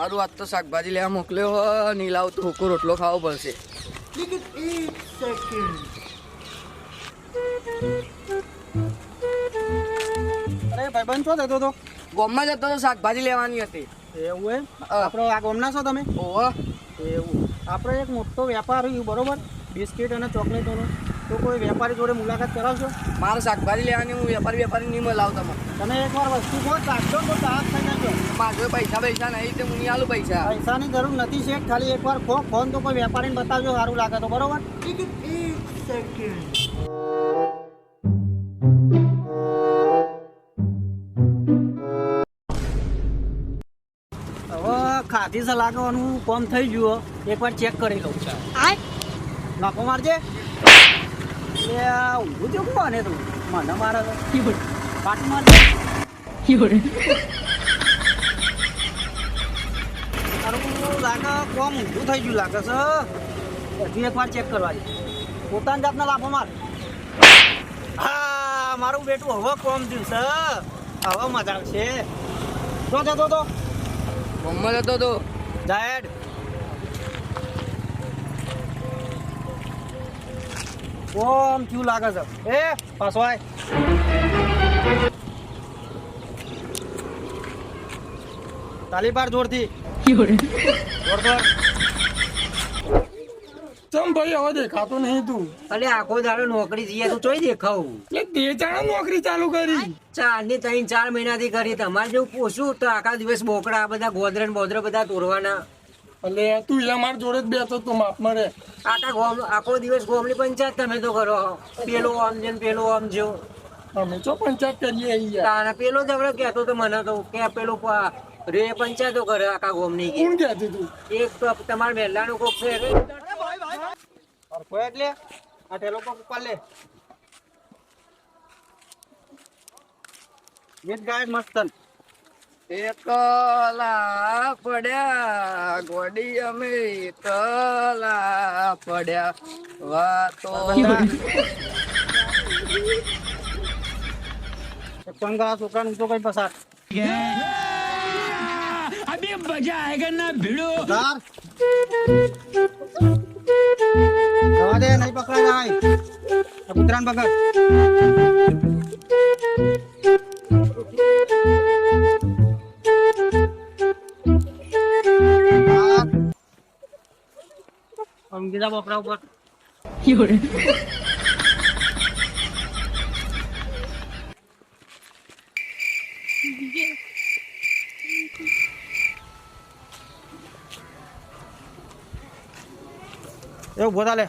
સારું આજ તો શાકભાજી લેવા મોકલ્યો હો નહીં લાવ તો હુકુ રોટલો ખાવો પડશે. અરે ભાઈબંધ શું થતો તો? ગોમમાં જતો તો શાકભાજી લેવાની હતી. એવું એમ? હા. આપણો આ ગોમના છો તમે? ઓહો. એવું. આપણે એક મોટો વેપાર બરોબર? બિસ્કિટ અને ચોકલેટોનો તો કોઈ વેપારી જોડે મુલાકાત કરાવશો? મારે શાકભાજી લેવાની હું વેપારી વેપારી નહીં મળાવ તમે તમે એકવાર વસ્તુ કહો ચાખજો તો ચાક થઈ જશો. મારા જોડે પૈસા પૈસા નહીં તો હું નહીં આલું પૈસા. પૈસાની જરૂર નથી શેઠ ખાલી એકવાર ખો ફોન તો કોઈ વેપારીને બતાવજો સારું લાગે તો બરોબર? હવે ખાધી છે લાગવાનું કોમ થઈ ગયું એકવાર ચેક કરી લઉં. નાખો મારજે. એ ઊંધું થયું કોને તું? મને મારે તો. પાટ મારજે. લાગે કોમ ઊભું થઈ ગયું લાગે છે. હજી એકવાર ચેક કરવા દે. પોતાની જાતના લાભો માર. હા મારું બેટું હવે કોમ થયું છે. હવે મજા આવશે. જો જતો તો ગોમમાં જતો તો. જાહેર કોમ ક્યુ લાગે છે. એ પાછો આય. તાલી જોરથી. જોર પર ચમ ભાઈ હવે દેખાતો નહીં તું. અલે આખો દાડો નોકરી જઈએ તો ચોઈ દેખાવ. એટલે તે જાણે નોકરી ચાલુ કરી. ચારની ત્રણ ચાર મહિનાથી કરી. તમારે જેવું પોસું તો આખા દિવસ બોકડા બધા ગોદરા બોદરા બધા તોડવાના. એટલે તું એ અમાર જોડે જ બેઠો તો માપ મળે આખા ગોમ આખો દિવસ ગોમની પંચાયત તમે તો કરો. પેલો આમ છે પેલો આમ જો અમે તો પંચાયત કરીએ યાર પેલો જવડે કહેતો તો મને તો કે પેલો રે પંચાયતો કરે આખા ગોમની કે કોણ કહેતી તું? એક તો તમારા મહેલાનું કોક છે. એટલે આ ઠેલો કોક ઉપર લે. ગીત ગાય મસ્તન. એકલા પડ્યા ગોડી અમે એકલા પડ્યા વાતો ફોન કરા છોકરાને ઊંચો કઈ પસાર અભી મજા આયેગા ના ભીડો પસાર જવા દે નહીં પકડાય જાય આ કૂતરાને પકડ ઊંઘી જા બોકડા ઉપર એ ઊભો લે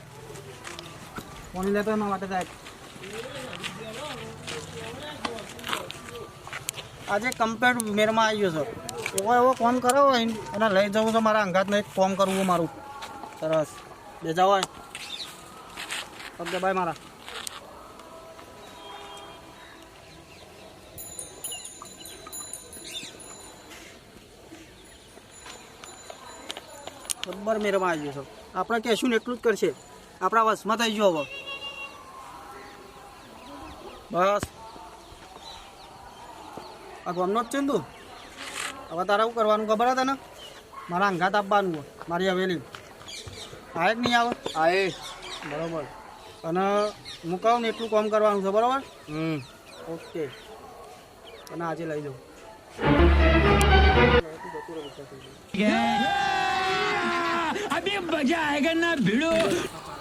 પાણી લેતો એના માટે સાહેબ આજે કમ્પ્લેટ મેરમાં આવી ગયો છે એવો એવો ફોન કરાવો એને લઈ જવું છે મારા અંગાતને એક ફોન કરવું મારું સરસ બે con હોય ઓકે બાય મારા. બરાબર મેરમાં આવી ગયો છે. આપણે કહેશું ને એટલું જ કરશે. આપણા વસમાં થઈ ગયો હવે. બસ. આ ગમનો જ છે ને હવે તારે શું કરવાનું ખબર હતા ને મારા અંગાત આપવાનું મારી હવેલી. આવે કે નહીં આવે? આએ બરાબર. અને હું કહું ને એટલું કામ કરવાનું છે બરાબર? હમ. ઓકે. અને આજે લઈ જાઉં અભી મજા આયેગા ના ભીડો.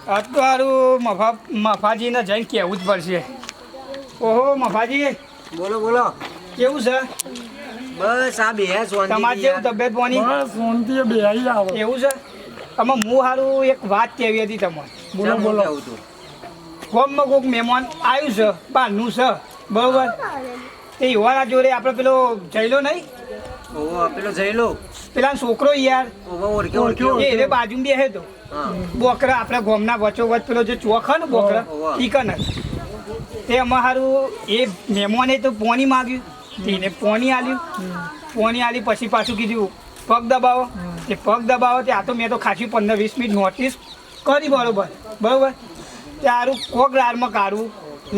આ તો મફા મફાજીને જઈને કહેવું જ પડશે. ઓહો મફાજી. બોલો બોલો. કેવું છે? બસ આ બે તમારે કેવું તબિયત પાણી બસ ફોનથી બે આવી આવે. એવું છે? આમાં હું સારું એક વાત કહેવી હતી તમારે બોલો બોલો. કોમમાં કોઈક મહેમાન આવ્યું છે બહારનું છે બરોબર? તે યુવાના જોડે આપણે પેલો જઈલો નહીં? પેલો છોકરો યાર. એને બાજુ બેસે તો. બોકરા આપણા ગોમના વચો વચ પેલો જે ચોખ ને બોકરા હોવે. ઈ કને. તે અમાર હારું એ મહેમાને તો પોણી માગ્યું. તેને પોણી આલ્યું. પોણી આલી પછી પાછું કીધું પગ દબાવો. તે પગ દબાવો તે આ તો મેં તો ખાસી પંદર વીસ મિનિટ નોટિસ કરી બરોબર. બરોબર? તારું કોક રારમાં કાઢવું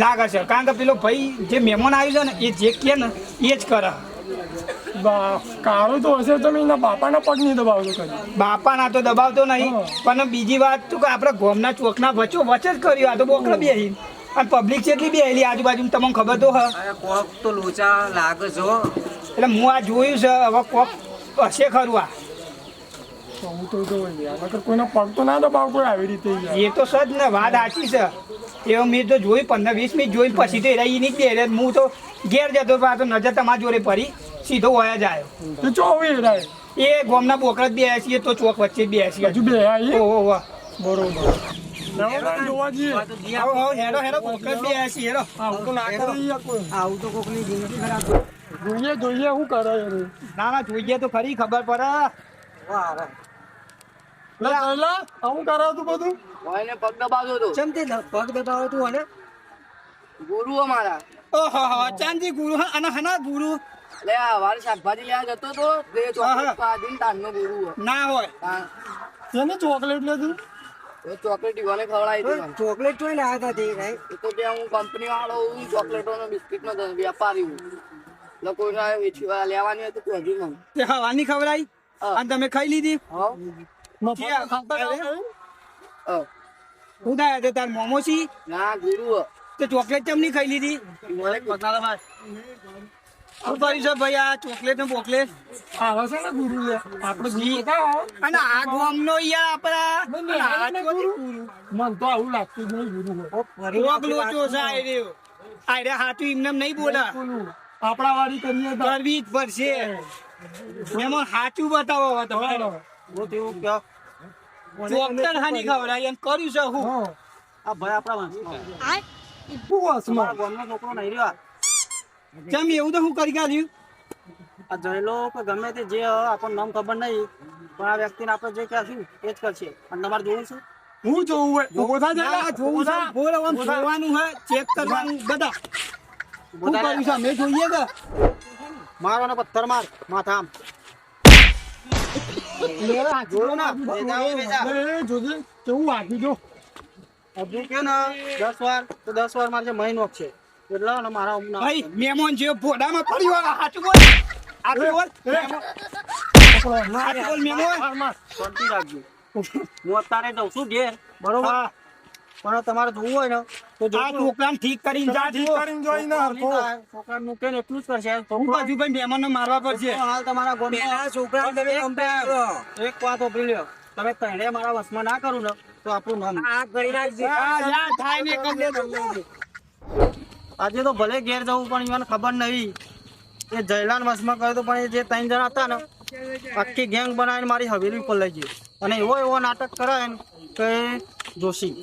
લાગે છે. કારણ કે પેલો ભાઈ જે મહેમાન આવ્યું છે ને એ જે કહે ને એ જ કરે. કાળું કાળો તો હશે તો મેં બાપાના પગ નહીં દબાવતો કદી. બાપાના તો દબાવતો નહીં. પણ બીજી વાત તો કે આપણે ગોમના ચોકના વચ્ચો વચ્ચે જ કર્યું. આ તો બોકડો બેહી અને પબ્લિક કેટલી બેહેલી આજુબાજુ તમને ખબર તો હ કોક તો લોચા લાગે છો એટલે હું આ જોયું છે. હવે કોક હશે ખરું આ. હું તો જો નકર કોઈનો પગ તો ના દબાવ કોઈ આવી રીતે એ તો સજ ને વાત સાચી છે. એવું મેં તો જોઈ પંદર વીસ મિનિટ જોઈ પછી તો એરા નહીં દે હું તો ઘેર જતો પાછો નજર તમારા જોડે પડી. સીધો વયા જાય. તો ચોવી રાય? એ ગોમના બોકડા જ બે છીએ તો ચોક વચ્ચે બેસીએ હજુ બે ઓહો ઓહો બરોબર. લેવા જોવા જઈએ. જ જોઈએ જોઈએ શું કરે ના ના જોઈએ તો ખરી ખબર પડે. વાહ. લે કઈલા આવું કરાવતું બધું. એને પગ દબાવતો હતો. ચમ પગ દબાવો તું અને ગુરુ અમારા. ઓહો હો ચાંદી ગુરુ અને હના ગુરુ? લે આ વાર શાકભાજી લેવા જતો તો બે ચોકલેટ પાડીને તારનો ગુરુ ના હોય. તેને ચોકલેટ લેતી એ ચોકલેટ ઈવોને ખવડાવી ચોકલેટ જોઈ લાયા હતા તે હું કંપની વાળો હું ચોકલેટોનો બિસ્કિટ નો વેપારી હું. ના વેચી લેવાની હતી તો હજુ મને. તે હવાની ખવડાઈ? અને તમે ખાઈ લીધી? હા. મફત ખાતા હા. હું થાય તે તાર મોમોસી ના ગુરુ હો. તે ચોકલેટ ચમની ખાઈ લીધી? ઈવોને પગ ભાઈ. શું કર્યું છે ભાઈ આ ચોકલેટ ને બોકલેટ? આવે છે ને ગુરુ આપણે ગુરુ અને આ ગોમનો યાર આપણા. મન તો આવું લાગતું જ નહીં ગુરુ હોય ચો લોચો છે આ રહ્યો આ રહ્યા એમને એમ નહીં બોલા. આપણા વાળી કરીએ કરવી જ પડશે. એમાં હાચું બતાવો હવે તો હું તેવું કહો ચોકલેટ હાની ખવડાવી એમ કર્યું છે હું. આ ભાઈ આપણા વાંસમાં. શું વાસમાં? મારા ગામનો છોકરો નહીં રહ્યો કેમ એવું તો હું કરી ગાલ્યું? આ જયલો કે ગમે તે જે આપણને નામ ખબર નહીં પણ આ વ્યક્તિને આપણે જે કહેશું એ જ કરશે. અને તમારે જોવું છે? હું જોવું થા ના, જરા. જોવું છે. આમ જોવાનું હે ચેક કરવાનું બધા. શું કર્યું છે? અમે જોઈએ કે? મારવાનો પથ્થર માર માથા આમ જોયો ના એ જોજે કેવું વાગ્યું જો? હજુ કે ને દસ વાર તો દસ વાર મારે મહિનો છે. એટલે ને મારા ભાઈ મહેમાન જે ભોડામાં પડ્યો હાચું બોલ. હાચું બોલ. શાંતિ રાખજો. હું અત્યારે જઉં છું ઘેર? બરોબર? પણ તમારે જોવું હોય ને તો આ છોકરાને ઠીક કરીને જા ઠીક કરીને જોઈ ને હરખો. છોકરાનું કે ને એટલું જ કરશે હું બાજુ ભાઈ મહેમાનને મારવા પડશે હાલ તમારા ગામમાં એક વાત ઓપરી લ્યો. તમે તણે મારા વસમાં ના કરું ને તો આપણું નામ થાય ને. આજે તો ભલે ઘેર જવું પણ મને ખબર નહીં. એ જયલાન વસમાં કર્યો તો પણ એ જે ત્રણ જણા હતા ને આખી ગેંગ બનાવીને મારી હવેલી ઉપર લઈ ગઈ અને એવો એવો નાટક કરાય ને કે જોશી